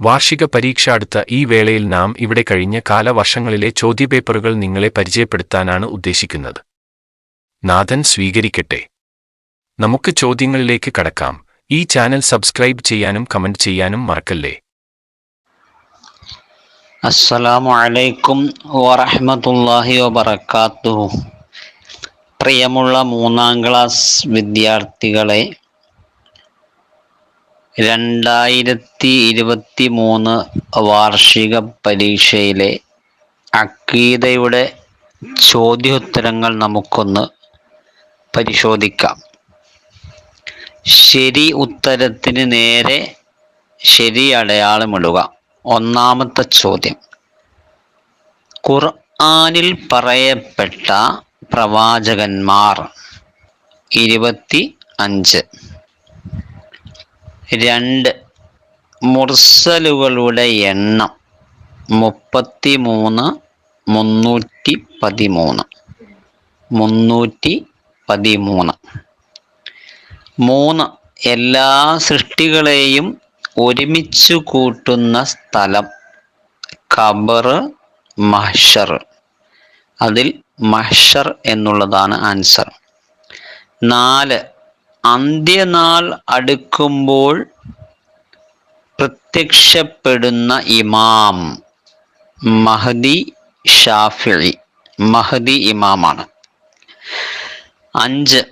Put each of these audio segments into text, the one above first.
വാർഷിക പരീക്ഷ അടുത്ത ഈ വേളയിൽ നാം ഇവിടെ കഴിഞ്ഞ കാലവർഷങ്ങളിലെ ചോദ്യപേപ്പറുകൾ നിങ്ങളെ പരിചയപ്പെടുത്താനാണ് ഉദ്ദേശിക്കുന്നത്. നാഥൻ സ്വീകരിക്കട്ടെ. നമുക്ക് ചോദ്യങ്ങളിലേക്ക് കടക്കാം. ഈ ചാനൽ സബ്സ്ക്രൈബ് ചെയ്യാനും കമന്റ് ചെയ്യാനും മറക്കല്ലേ? അസ്സലാമു അലൈക്കും വബറകാതുഹു പ്രിയമുള്ള മൂന്നാം ക്ലാസ് വിദ്യാർത്ഥികളെ രണ്ടായിരത്തി ഇരുപത്തി മൂന്ന് വാർഷിക പരീക്ഷയിലെ അക്കീതയുടെ ചോദ്യോത്തരങ്ങൾ നമുക്കൊന്ന് പരിശോധിക്കാം. ശരി ഉത്തരത്തിന് നേരെ ശരി അടയാളമിടുക. ഒന്നാമത്തെ ചോദ്യം. ഖുർആാനിൽ പറയപ്പെട്ട പ്രവാചകന്മാർ ഇരുപത്തി അഞ്ച് രണ്ട് മുർസലുകളുടെ എണ്ണം മുപ്പത്തി മൂന്ന് മുന്നൂറ്റി പതിമൂന്ന് മുന്നൂറ്റി പതിമൂന്ന് മൂന്ന് എല്ലാ സൃഷ്ടികളെയും ഒരുമിച്ച് കൂട്ടുന്ന സ്ഥലം ഖബർ മഹ്ഷർ. അതിൽ മഹ്ഷർ എന്നുള്ളതാണ് ആൻസർ. നാല് അന്ത്യനാൾ അടുക്കുമ്പോൾ പ്രത്യക്ഷപ്പെടുന്ന ഇമാം. മഹദി ഷാഫി മഹദി ഇമാമാണ്. അഞ്ച്.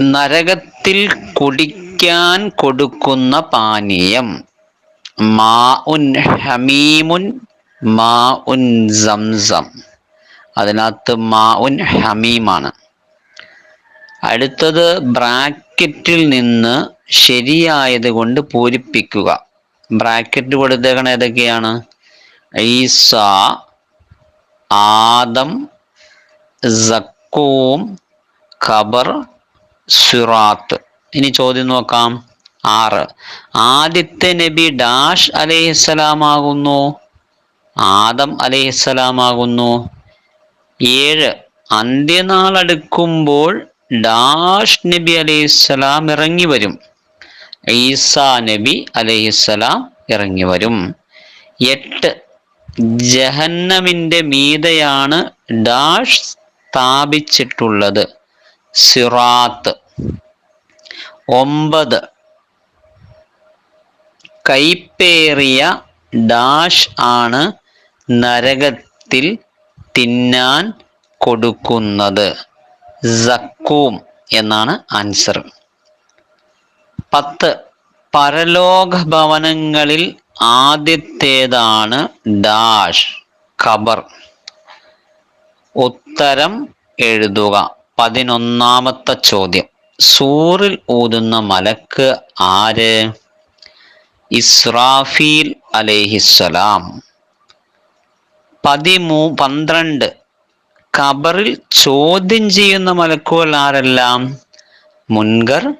നരകത്തിൽ കുടിക്കാൻ കൊടുക്കുന്ന പാനീയം. മാ ഉൻ ഹമീമുൻ മാ ഉൻ സംസം. അതിനകത്ത് മാ ഉൻ ഹമീമാണ്. അടുത്തത് ബ്രാക്കറ്റിൽ നിന്ന് ശരിയായത് കൊണ്ട് പൂരിപ്പിക്കുക. ബ്രാക്കറ്റ് കൊടുത്തേക്കണ ഏതൊക്കെയാണ്? ഈസ ആദം സക്കൂം ഖബർ സുറാത്ത്. ഇനി ചോദ്യം നോക്കാം. ആറ്. ആദ്യത്തെ നബി ഡാഷ് അലൈഹിസ്സലാമാകുന്നു. ആദം അലൈഹിസ്സലാമാകുന്നു. ഏഴ്. അന്ത്യനാൾ അടുക്കുമ്പോൾ ഡാഷ് നബി അലൈഹിസ്സലാം ഇറങ്ങി വരും. ഈസാ നബി അലൈഹിസ്സലാം ഇറങ്ങി വരും. എട്ട് ജഹന്നമിന്റെ മീതയാണ് ഡാഷ് സ്ഥാപിച്ചിട്ടുള്ളത്. സിറാത്ത്. ഒമ്പത് കൈപ്പേറിയ ഡാഷ് ആണ് നരകത്തിൽ തിന്നാൻ കൊടുക്കുന്നത്. സക്കൂം എന്നാണ് ആൻസർ. പത്ത് പരലോക ഭവനങ്ങളിൽ ആദ്യത്തേതാണ് ഡാഷ് ഖബർ. ഉത്തരം എഴുതുക. പതിനൊന്നാമത്തെ ചോദ്യം. സൂറിൽ ഊതുന്ന മലക്ക് ആര്? ഇസ്രാഫീൽ അലേഹിസ്സലാം. പതിമൂ പന്ത്രണ്ട് ഖബറിൽ ചോദ്യം ചെയ്യുന്ന മലക്കുകൾ ആരെല്ലാം മുൻകർ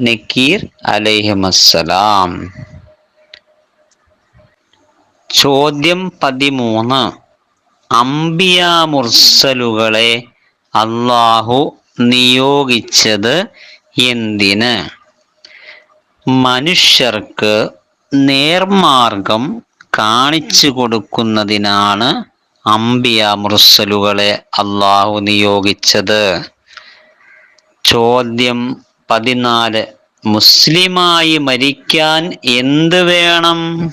നക്കീർ അലൈഹിമസ്സലാം. ചോദ്യം പതിമൂന്ന്. അംബിയ മുർസലുകളെ അള്ളാഹു നിയോഗിച്ചത് എന്തിന്? മനുഷ്യർക്ക് നേർമാർഗം കാണിച്ചു കൊടുക്കുന്നതിനാണ് അംബിയ മുർസലുകളെ അള്ളാഹു നിയോഗിച്ചത്. ചോദ്യം പതിനാല്. മുസ്ലിമായി മരിക്കാൻ എന്ത് വേണം?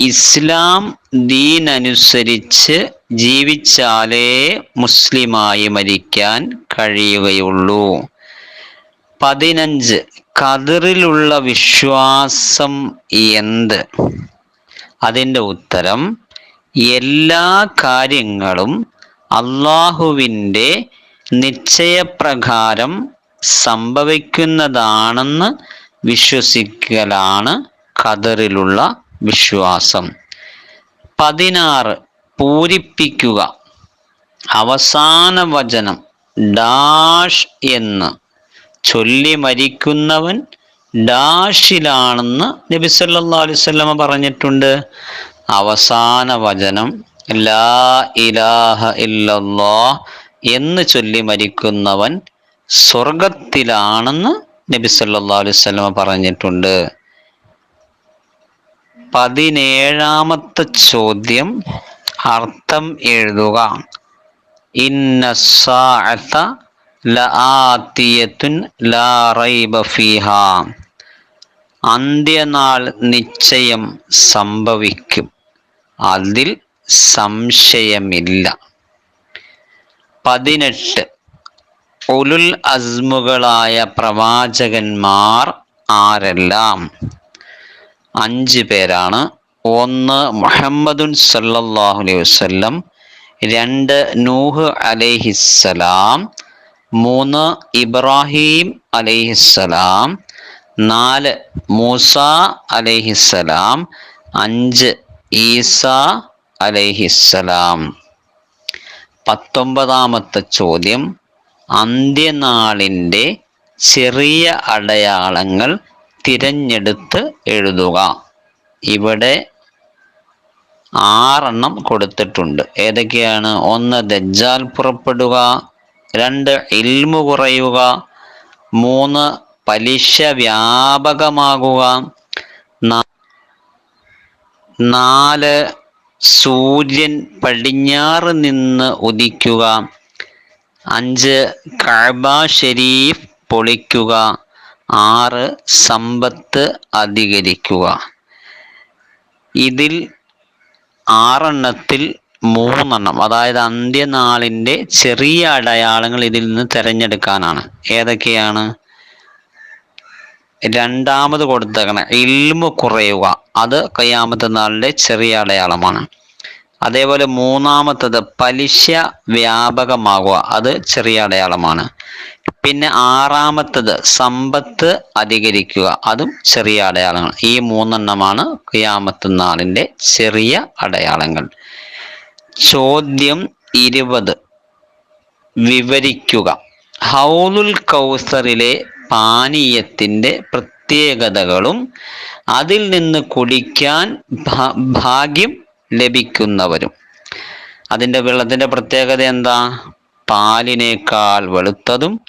ഇസ്ലാം ദീൻ അനുസരിച്ച് ജീവിച്ചാലേ മുസ്ലിമായി മരിക്കാൻ കഴിയുകയുള്ളൂ. പതിനഞ്ച്. കതിറിലുള്ള വിശ്വാസം എന്ത്? അതിന്റെ ഉത്തരം എല്ലാ കാര്യങ്ങളും അള്ളാഹുവിന്റെ നിശ്ചയപ്രകാരം സംഭവിക്കുന്നതാണെന്ന് വിശ്വസിക്കലാണ് ഖദറിലുള്ള വിശ്വാസം. പതിനാറ് പൂരിപ്പിക്കുക. അവസാന വചനം ഡാഷ് എന്ന് ചൊല്ലി മരിക്കുന്നവൻ ഡാഷിലാണെന്ന് നബി സല്ലല്ലാഹു അലൈഹി വസല്ലമ പറഞ്ഞിട്ടുണ്ട്. അവസാന വചനം ലാ ഇലാഹ ഇല്ലല്ലാഹ് എന്ന് ചൊല്ലി മരിക്കുന്നവൻ സ്വർഗത്തിലാണെന്ന് നബി സല്ലല്ലാഹു അലൈഹി വസല്ലമ പറഞ്ഞിട്ടുണ്ട്. പതിനേഴാമത്തെ ചോദ്യം അർത്ഥം എഴുതുക. ഇന്ന സാഅത ലആതിയത്തുൻ ലാ റൈബ ഫീഹാ. അന്ത്യനാൾ നിശ്ചയം സംഭവിക്കും. അതിൽ സംശയമില്ല. പതിനെട്ട്. ഉലുൽ അസ്മുകളായ പ്രവാചകന്മാർ ആരെല്ലാം? അഞ്ച് പേരാണ്. ഒന്ന് മുഹമ്മദുൻ സല്ലല്ലാഹു അലൈഹി വസല്ലം രണ്ട് നൂഹ് അലൈഹിസ്സലാം മൂന്ന് ഇബ്രാഹിം അലൈഹിസ്സലാം നാല് മൂസ അലൈഹിസ്സലാം. അഞ്ച് ഈസ അലൈഹിസ്സലാം. പത്തൊമ്പതാമത്തെ ചോദ്യം അന്ത്യനാളിന്റെ ചെറിയ അടയാളങ്ങൾ തിരഞ്ഞെടുത്ത് എഴുതുക. ഇവിടെ ആറെണ്ണം കൊടുത്തിട്ടുണ്ട്. ഏതൊക്കെയാണ്? ഒന്ന് ദജ്ജാൽ പുറപ്പെടുക. രണ്ട് ഇൽമു കുറയുക. മൂന്ന് പലിശ വ്യാപകമാകുക നാല് സൂര്യൻ പടിഞ്ഞാറ് നിന്ന് ഉദിക്കുക. അഞ്ച് കഴബ ഷെരീഫ് പൊളിക്കുക. ആറ് സമ്പത്ത് അധികരിക്കുക. ഇതിൽ ആറെണ്ണത്തിൽ മൂന്നെണ്ണം അതായത് അന്ത്യനാളിന്റെ ചെറിയ അടയാളങ്ങൾ ഇതിൽ നിന്ന് തിരഞ്ഞെടുക്കാനാണ്. ഏതൊക്കെയാണ്? രണ്ടാമത് കൊടുത്തേക്കണ ഇൽമു കുറയുക. അത് കയ്യാമത്തെ നാളിന്റെ ചെറിയ അടയാളമാണ്. അതേപോലെ മൂന്നാമത്തത് പലിശ വ്യാപകമാകുക. അത് ചെറിയ അടയാളമാണ്. പിന്നെ ആറാമത്തത് സമ്പത്ത് അധികരിക്കുക. അതും ചെറിയ അടയാളങ്ങൾ. ഈ മൂന്നെണ്ണമാണ് ഖിയാമത്ത് നാളിന്റെ ചെറിയ അടയാളങ്ങൾ. ചോദ്യം ഇരുപത്. വിവരിക്കുക. ഹൗലുൽ കൗസറിലെ പാനീയത്തിന്റെ പ്രത്യേകതകളും അതിൽ നിന്ന് കുടിക്കാൻ ഭാഗ്യം ലഭിക്കുന്നവരും. അതിന്റെ വെള്ളത്തിന്റെ പ്രത്യേകത എന്താ? പാലിനേക്കാൾ വെളുത്തതും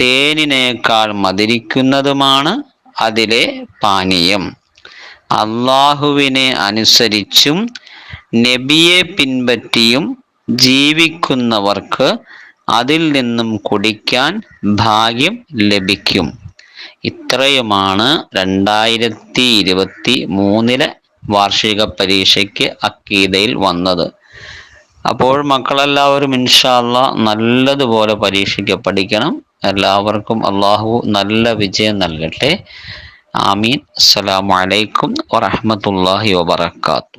തേനിനേക്കാൾ മധുരിക്കുന്നതുമാണ് അതിലെ പാനീയം. അള്ളാഹുവിനെ അനുസരിച്ചും നബിയെ പിൻപറ്റിയും ജീവിക്കുന്നവർക്ക് അതിൽ നിന്നും കുടിക്കാൻ ഭാഗ്യം ലഭിക്കും. ഇത്രയുമാണ് രണ്ടായിരത്തി ഇരുപത്തി മൂന്നിലെ വാർഷിക പരീക്ഷയ്ക്ക് അക്കീതയിൽ വന്നത്. അപ്പോൾ മക്കളെല്ലാവരും ഇൻഷാല്ല നല്ലതുപോലെ പരീക്ഷയ്ക്ക് പഠിക്കണം. എല്ലാവർക്കും അള്ളാഹു നല്ല വിജയം നൽകട്ടെ. ആമീൻ. അസ്സലാമു അലൈക്കും വറഹ്മത്തുള്ളാഹി വബറകാതുഹു